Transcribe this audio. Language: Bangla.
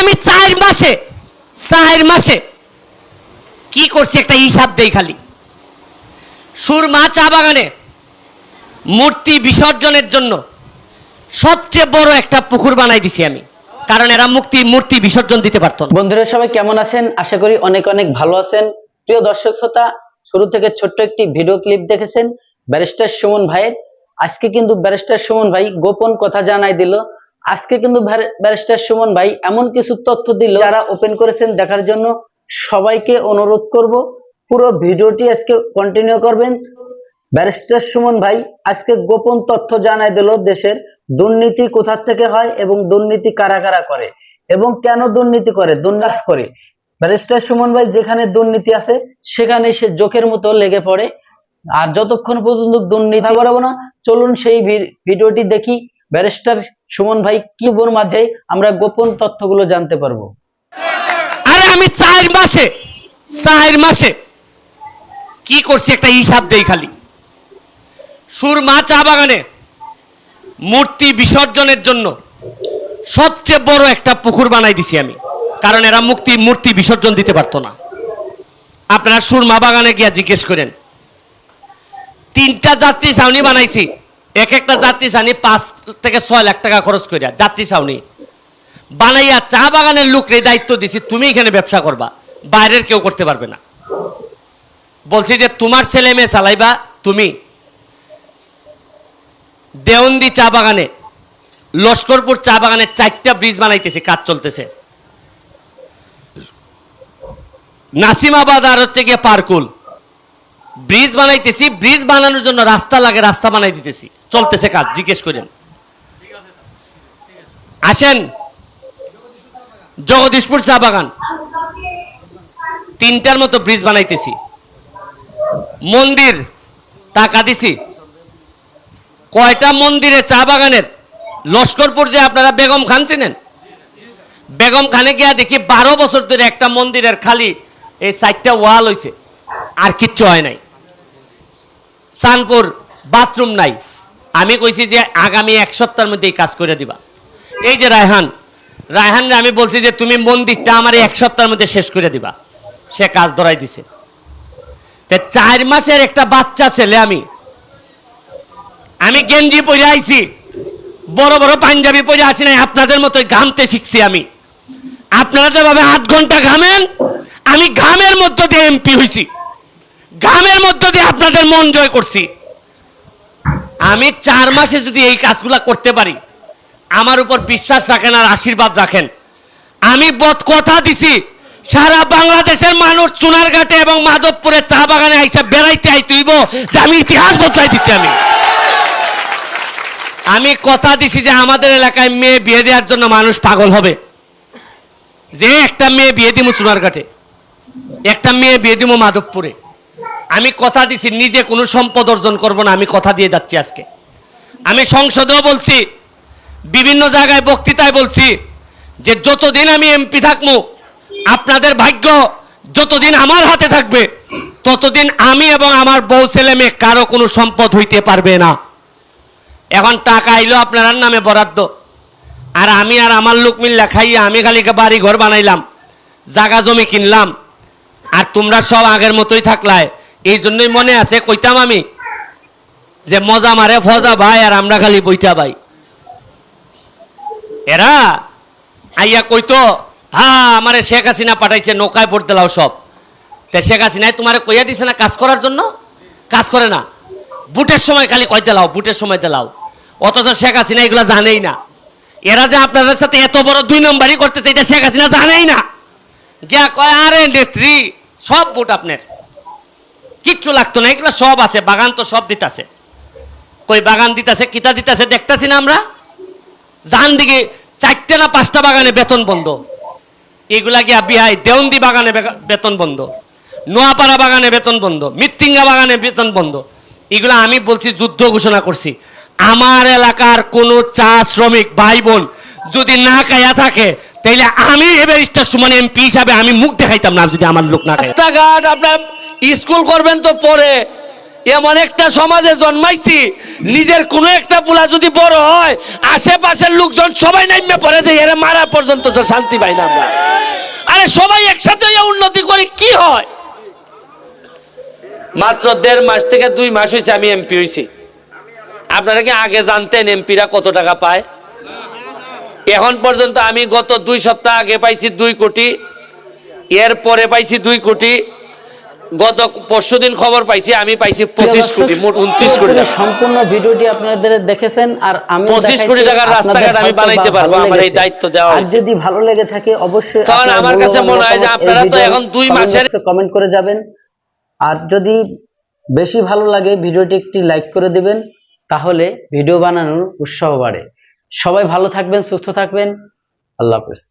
আমি চার মাসে চার মাসে কি করছি একটা হিসাব দেই খালি। সুরমা চা বাগানে মূর্তি বিসর্জনের জন্য সবচেয়ে বড় একটা পুকুর বানাই দিছি আমি। কারণ এরা মুক্তি, মূর্তি বিসর্জন দিতে পারতো বন্ধুরা সবাই কেমন আছেন? আশা করি অনেক অনেক ভালো আছেন। প্রিয় দর্শক শ্রোতা, শুরু থেকে ছোট্ট একটি ভিডিও ক্লিপ দেখেছেন ব্যারিস্টার সুমন ভাইয়ের। আজকে কিন্তু ব্যারিস্টার সুমন ভাই গোপন কথা জানাই দিল। আজকে কিন্তু ব্যারিস্টার সুমন ভাই এমন কিছু তথ্য দিল যারা ওপেন করেছেন দেখার জন্য। সবাইকে অনুরোধ করব পুরো ভিডিওটি আজকে কন্টিনিউ করবেন। ব্যারিস্টার সুমন ভাই আজকে গোপন তথ্য জানাই দিল দেশের দুর্নীতি কোথা থেকে হয় এবং দুর্নীতি কারা কারা করে এবং কেন দুর্নীতি করে দুর্নাশ করে। ব্যারিস্টার সুমন ভাই যেখানে দুর্নীতি আছে সেখানে সে জোকের মতো লেগে পড়ে। আর যতক্ষণ পর্যন্ত দুর্নীতি করাবো না। চলুন সেই ভিডিওটি দেখি। ব্যারিস্টার সুমন ভাই কি বোর মাঝে আমরা গোপন তথ্যগুলো জানতে পারব। আরে আমি চার মাসে চার মাসে কি করছি একটা হিসাব দেই খালি। সুরমা চা বাগানে মূর্তি বিসর্জনের জন্য সবচেয়ে বড় একটা পুকুর বানাই দিছি আমি, কারণ এরা মুক্তি, মূর্তি বিসর্জন দিতে পারতো না। আপনারা সুরমা বাগানে গিয়া জিজ্ঞেস করেন, তিনটা যাত্রী ছাউনি বানাইছি এক একটা যাত্রী ছাউনি পাঁচ থেকে ছয় লাখ টাকা খরচ করিয়া যাত্রী ছাউনি বানাইয়া চা বাগানের লোকরে দায়িত্ব দিছি, তুমি এখানে ব্যবসা করবা, বাইরের কেউ করতে পারবে না। বলছি যে, তোমার ছেলে মেয়ে চালাইবা, তুমি? দেওন্দি চা বাগানে, লস্করপুর চা বাগানে চারটা ব্রিজ বানাইতেছে, কাজ চলতেছে। নাসিমাবাদ আর হচ্ছে গিয়ে পারকুল। ব্রিজ বানাইতেছি, ব্রিজ বানানোর জন্য রাস্তা লাগে, রাস্তা বানাই দিতেছি। চলতেছে কাজ, জিজ্ঞেস করেন। আসেন। জগদীশপুর চা বাগান। তিনটার মতো ব্রিজ বানাইতেছি। মন্দির, টাকা দিছি। কয়টা মন্দিরে চা বাগানের? লস্করপুর যে আপনারা বেগম খান চিনেন? বেগম খানে গিয়া দেখি বারো বছর ধরে একটা মন্দিরের খালি এই চারটা ওয়াল হইছে। আর কিচ্ছু হয় নাই। সানপুর বাথরুম নাই। আমি কইছি যে আগামী এক সপ্তাহের মধ্যে এই কাজ করে দিবা। এই যে রায়হান, রায়হানরে আমি বলছি যে তুমি মন্দিরটা আমার এক সপ্তাহের মধ্যে শেষ করে দিবা। সে কাজ ধরাই দিছে। তে চার মাসের একটা বাচ্চা ছেলে আমি। আমি গেঞ্জি পরে আইছি, বড় বড় পাঞ্জাবি পরে আসি নাই, আপনাদের মতো ঘামতে শিখছি আমি। আপনারা যেভাবে আট ঘণ্টা ঘামেন, আমি ঘামের মধ্য দিয়ে এমপি হয়েছি ঘামের মধ্য দিয়ে আপনাদের মন জয় করছি। আমি চার মাসে যদি এই কাজগুলা করতে পারি, আমার উপর বিশ্বাস রাখেন আর আশীর্বাদ রাখেন। আমি বদ কথা দিছি, সারা বাংলাদেশের মানুষ চুনারঘাটে এবং মাধবপুরে চা বাগানে আইসা বেড়াইতে আইতুইব যে আমি ইতিহাস বদলাই দিছি আমি। আমি কথা দিছি যে আমাদের এলাকায় মেয়ে বিয়ে দেওয়ার জন্য মানুষ পাগল হবে। যে একটা মেয়ে বিয়ে দিব চুনারঘাটে, একটা মেয়ে বিয়ে দিব মাধবপুরে। আমি কথা দিছি, নিজে কোনো সম্পদ অর্জন করব না, আমি কথা দিয়ে যাচ্ছি আজকে। আমি সংসদেও বলছি, বিভিন্ন জায়গায় বক্তৃতায় বলছি যে যতদিন আমি এমপি থাকব, আপনাদের ভাগ্য যতদিন আমার হাতে থাকবে, ততদিন আমি এবং আমার বউ ছেলে মেয়ে কারও কোনো সম্পদ হইতে পারবে না। এখন টাকা আইলো আপনার নামে বরাদ্দ। আর আমি আর আমার লোক মিল্লা খাইয়া আমি খালি বাড়ি ঘর বানাইলাম, জাগা জমি কিনলাম। আর তোমরা সব আগের মতোই থাকলায়। এই জন্যই মনে আছে, কইতাম আমি, যে মজা মারে ফজা ভাই আর আমরা খালি বইটা ভাই। এরা আইয়া কইতো, হা, আমারে শেখ হাসিনা পাঠাইছে, নৌকায় পড়তে লাও সব। তে শেখ হাসিনায় তোমারে কইয়া দিছে না কাজ করার জন্য? কাজ করে না। বুটের সময় খালি কইতে লাও, বুটের সময় লাও। অথচ শেখ হাসিনা এগুলো জানেই না। এরা যে আপনাদের সাথে এত বড় দুই নম্বরই করতেছে, এটা শেখ হাসিনা জানেই না। গিয়া কয়, আরে নেত্রী, সব বুট আপনার। কিচ্ছু লাগতো না, এগুলো সব আছে, বাগান তো সব দিতাছে। কই বাগান দিতাছে, কিতা দিতাছে, দেখতাছি না আমরা? জান দিকে চারটে না পাঁচটা বাগানে বেতন বন্ধ। এগুলা গিয়া বিহাই দেওন্দি বাগানে বেতন বন্ধ। নোয়াপাড়া বাগানে বেতন বন্ধ। মৃত্যিঙ্গা বাগানে বেতন বন্ধ। এগুলা আমি বলছি যুদ্ধ ঘোষণা করছি। আমার এলাকার কোনো চা শ্রমিক ভাই বোন যদি না খাইয়া থাকে, তাইলে আমি এবার সুমন এমপি হিসাবে আমি মুখ দেখাইতাম না, যদি আমার লোক না খায়। রাস্তাঘাট আপনার স্কুল করবেন তো পরে। এমন একটা সমাজে জন্মাইছি, নিজের কোনো একটা পোলা যদি বড় হয়, আশেপাশের লোকজন সবাই নাইমে পড়ে যে এরা মারা পর্যন্ত শান্তি পাই না আমরা। আরে সবাই একসাথে উন্নতি করে কি হয়? মাত্র দেড় মাস থেকে দুই মাস হয়েছে আমি এমপি হয়েছি আপনারা কি আগে জানতেন এমপিরা কত টাকা পায়? এখন পর্যন্ত আমি গত দুই সপ্তাহ আগে পাইছি দুই কোটি এর পরে পাইছি দুই কোটি গত পরশু দিন খবর পাইছি আমি পাইছি পঁচিশ কোটি মোট উনত্রিশ কোটি সম্পূর্ণ ভিডিওটি আপনাদের দেখেছেন আর আমি 25 কোটি টাকার রাস্তাঘাট আমি বানাইতে পারব, আমার এই দায়িত্ব দেওয়া আর যদি ভালো লেগে থাকে অবশ্যই কারণ আমার কাছে মনে হয় যে আপনারা তো এখন দুই মাসের- কমেন্ট করে যাবেন। আর যদি বেশি ভালো লাগে ভিডিওটি একটি লাইক করে দিবেন তাহলে ভিডিও বানানোর উৎসাহ বাড়ে। সবাই ভালো থাকবেন সুস্থ থাকবেন। আল্লাহ হাফেজ।